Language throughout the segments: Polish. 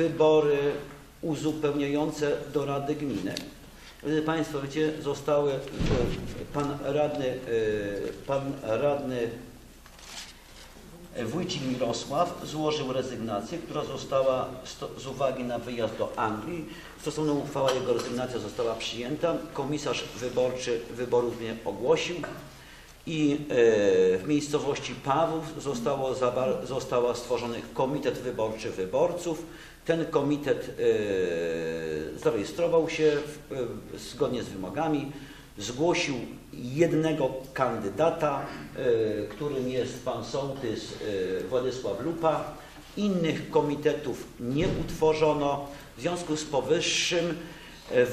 wybory uzupełniające do Rady Gminy. Państwo, wiecie, zostały, e, pan radny, e, pan radny Wójcik Mirosław złożył rezygnację, która została z uwagi na wyjazd do Anglii. Stosowna uchwała jego rezygnacja została przyjęta. Komisarz wyborczy wyborów mnie ogłosił i e, w miejscowości Pawłów została stworzony komitet wyborczy wyborców. Ten komitet e, zarejestrował się e, zgodnie z wymogami, zgłosił jednego kandydata, e, którym jest pan sołtys Władysław Lupa. Innych komitetów nie utworzono. W związku z powyższym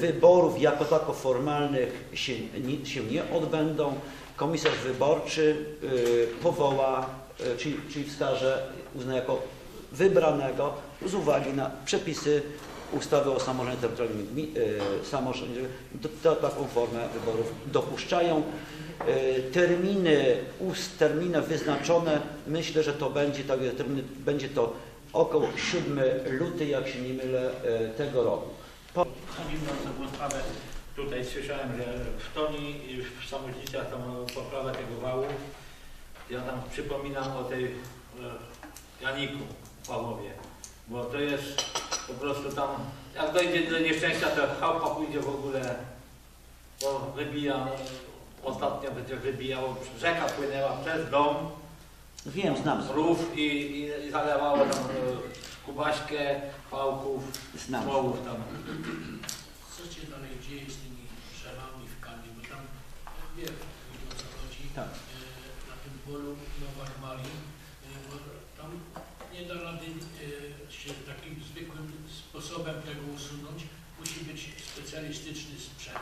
wyborów jako tako formalnych się nie, się nie odbędą. Komisarz wyborczy powoła, czyli, czyli wskaże, uzna jako wybranego z uwagi na przepisy ustawy o samorządzie terytorialnym, e, samorządzie, taką formę wyborów dopuszczają. E, Terminy, ust, terminy wyznaczone, myślę, że to będzie, tak, terminy, będzie to około 7 luty, jak się nie mylę, e, tego roku. Po. Tutaj słyszałem, że w Toni w Samośnicach tam poprawę tego wału. Ja tam przypominam o tej Janiku w Pawłowie, bo to jest po prostu tam, jak dojdzie do nieszczęścia, to chałpa pójdzie w ogóle, bo wybija, ostatnio będzie wybijało, rzeka płynęła przez dom, wiem, znam, rów i, i, i zalewało tam e, Kubaśkę, Pałków, znam. Tam. Co się dalej dzieje z tymi drzewami w Kanie, bo tam wiem, o co chodzi, Tak. e, na tym polu Nowa Armarii, e, bo tam nie da rady e, się takim zwykłym sposobem tego usunąć, musi być specjalistyczny sprzęt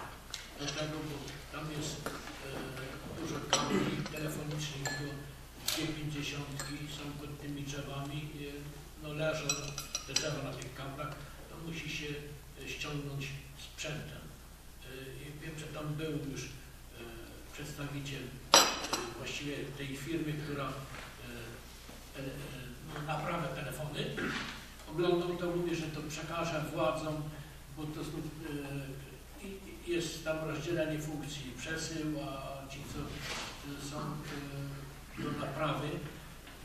do tego, bo tam jest e, dużo kabli telefonicznych, dwie pięćdziesiątki są pod tymi drzewami, e, no leżą te drzewa na tych kablach, to musi się e, ściągnąć sprzętem. E, I wiem, że tam był już e, przedstawiciel e, właściwie tej firmy, która e, e, no, naprawia telefony. Oglądał to, mówię, że to przekaże władzom, to znów e, jest tam rozdzielenie funkcji przesył, a ci, co e, są e, do naprawy,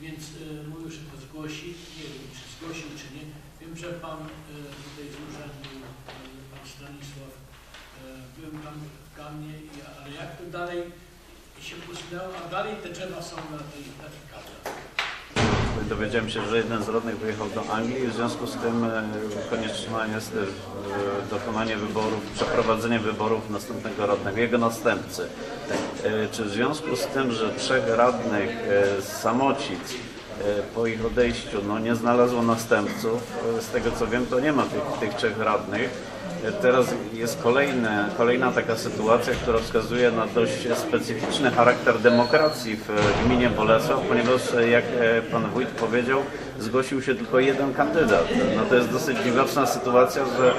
więc mówił, że to zgłosi. Nie wiem, czy zgłosił, czy nie. Wiem, że pan tutaj z urzędu, pan Stanisław, był tam w Gannie, i- ale jak to dalej się posunęło, a dalej te drzewa są na tej, tych kablach. Dowiedziałem się, że jeden z radnych wyjechał do Anglii w związku z tym e, konieczne jest e, dokonanie wyborów, przeprowadzenie wyborów następnego radnego, jego następcy. E, Czy w związku z tym, że trzech radnych z Samocic po ich odejściu no, nie znalazło następców, z tego co wiem, to nie ma tych, tych trzech radnych. Teraz jest kolejne, kolejna taka sytuacja, która wskazuje na dość specyficzny charakter demokracji w gminie Bolesław, ponieważ e, jak e, pan wójt powiedział, zgłosił się tylko jeden kandydat. No to jest dosyć dziwaczna sytuacja, że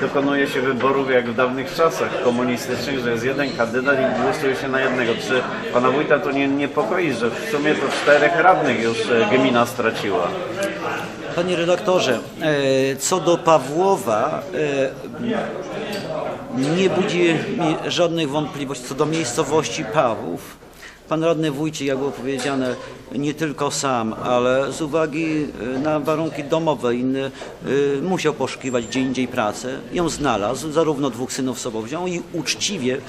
dokonuje się wyborów jak w dawnych czasach komunistycznych, że jest jeden kandydat i głosuje się na jednego. Czy pana wójta to nie niepokoi, że w sumie to czterech radnych już e, gmina straciła? Panie redaktorze, e, co do Pawłowa, e, nie budzi mi żadnych wątpliwości co do miejscowości Pawłów. Pan radny Wójcik, jak było powiedziane, nie tylko sam, ale z uwagi e, na warunki domowe inne, musiał poszukiwać gdzie indziej pracę. Ją znalazł, zarówno dwóch synów sobą wziął i uczciwie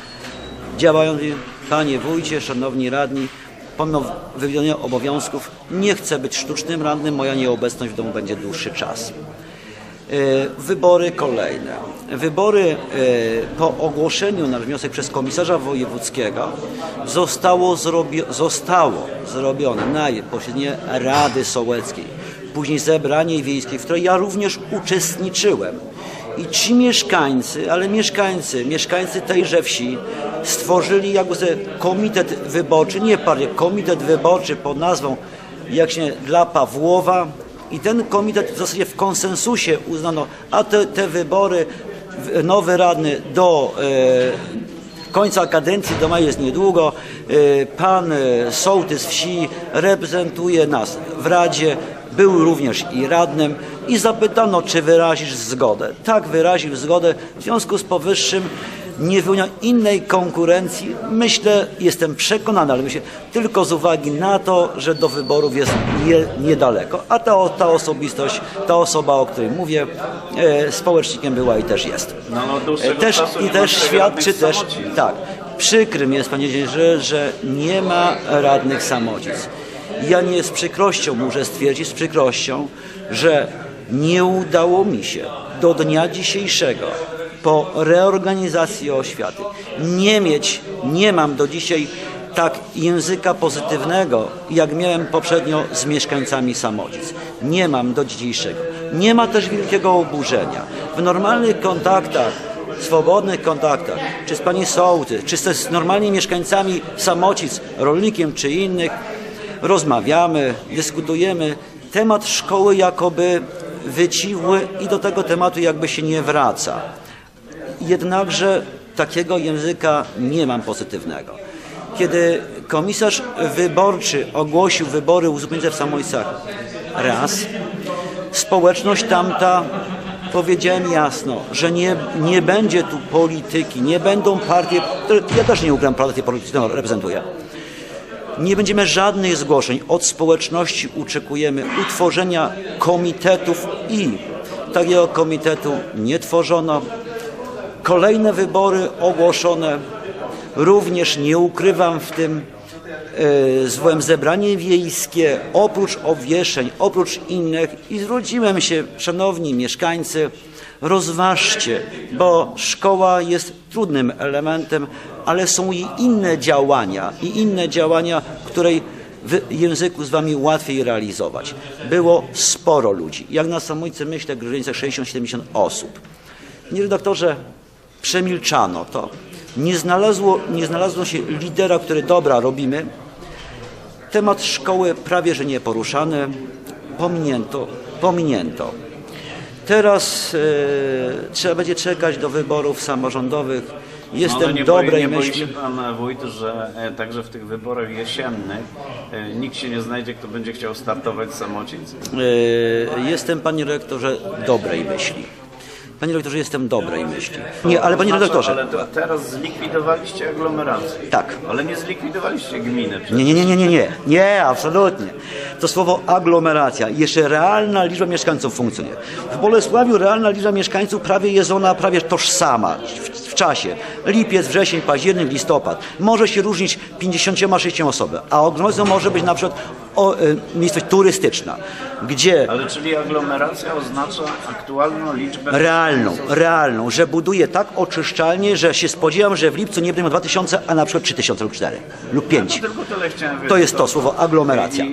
działając, panie wójcie, szanowni radni, pomimo wywiązania obowiązków, nie chcę być sztucznym radnym, moja nieobecność w domu będzie dłuższy czas. E, Wybory kolejne. Wybory e, po ogłoszeniu na wniosek przez komisarza wojewódzkiego zostało, zrobi, zostało zrobione na posiedzenie Rady Sołeckiej, później zebranie wiejskie, w której ja również uczestniczyłem. I ci mieszkańcy, ale mieszkańcy, mieszkańcy tejże wsi stworzyli jakby komitet wyborczy, nie partię, komitet wyborczy pod nazwą jak się dla Pawłowa. I ten komitet w zasadzie w konsensusie uznano, a te, te wybory, nowy radny do e, końca kadencji, do maja jest niedługo, e, pan e, sołtys wsi reprezentuje nas w Radzie, był również i radnym i zapytano, czy wyrazisz zgodę. Tak, wyraził zgodę. W związku z powyższym nie wyłania innej konkurencji. Myślę, jestem przekonany, ale myślę, tylko z uwagi na to, że do wyborów jest nie, niedaleko. A ta, ta osobistość, ta osoba, o której mówię, e, społecznikiem była i też jest. No, no, E, Też, I też świadczy też, samocic. tak, przykrym jest, panie dziedziczy, że nie ma radnych samocic. Ja nie z przykrością muszę stwierdzić, z przykrością, że nie udało mi się do dnia dzisiejszego po reorganizacji oświaty nie mieć, nie mam do dzisiaj tak języka pozytywnego, jak miałem poprzednio z mieszkańcami Samocic. Nie mam do dzisiejszego. Nie ma też wielkiego oburzenia. W normalnych kontaktach, swobodnych kontaktach, czy z pani sołtys, czy z normalnymi mieszkańcami Samocic, rolnikiem czy innych, rozmawiamy, dyskutujemy. Temat szkoły jakoby wycichły i do tego tematu jakby się nie wraca. Jednakże takiego języka nie mam pozytywnego. Kiedy komisarz wyborczy ogłosił wybory uzupełniające w Samojcach raz, społeczność tamta powiedziałem jasno, że nie, nie będzie tu polityki, nie będą partie, ja też nie ugram partii polityczną reprezentuję. Nie będziemy żadnych zgłoszeń. Od społeczności oczekujemy utworzenia komitetów i takiego komitetu nie tworzono. Kolejne wybory ogłoszone. Również nie ukrywam w tym, e, zwołałem zebranie wiejskie, oprócz obwieszeń, oprócz innych i zwróciłem się, szanowni mieszkańcy, rozważcie, bo szkoła jest trudnym elementem, ale są i inne działania, i inne działania, której w języku z wami łatwiej realizować. Było sporo ludzi. Jak na samojce myślę, granicach 60-70 osób. Panie redaktorze, przemilczano to. Nie znalazło, nie znalazło się lidera, który dobra, robimy. Temat szkoły prawie że nie poruszany. Pominięto, pominięto. Teraz e, trzeba będzie czekać do wyborów samorządowych. No, Jestem ale nie dobrej boi, nie myśli. boi się pan wójt, że e, także w tych wyborach jesiennych e, nikt się nie znajdzie, kto będzie chciał startować z samocic? E, Jestem, panie rektorze, dobrej myśli. Panie rektorze, jestem dobrej myśli. Nie, ale panie redaktorze, Ale to teraz zlikwidowaliście aglomerację. tak. Ale nie zlikwidowaliście gminy. Nie, nie, nie, nie, nie, nie, nie, absolutnie. To słowo aglomeracja, jeszcze realna liczba mieszkańców funkcjonuje. W Bolesławiu realna liczba mieszkańców prawie jest ona prawie tożsama czasie. Lipiec, wrzesień, październik, listopad. Może się różnić 56 osoby, a aglomeracja może być na przykład o, y, miejscowość turystyczna, gdzie Ale czyli aglomeracja oznacza aktualną liczbę... realną, realną, że buduje tak oczyszczalnie, że się spodziewam, że w lipcu nie będzie miał 2000, a na przykład 3000 lub 4 lub 5. No, tylko tyle chciałem. To jest to słowo aglomeracja.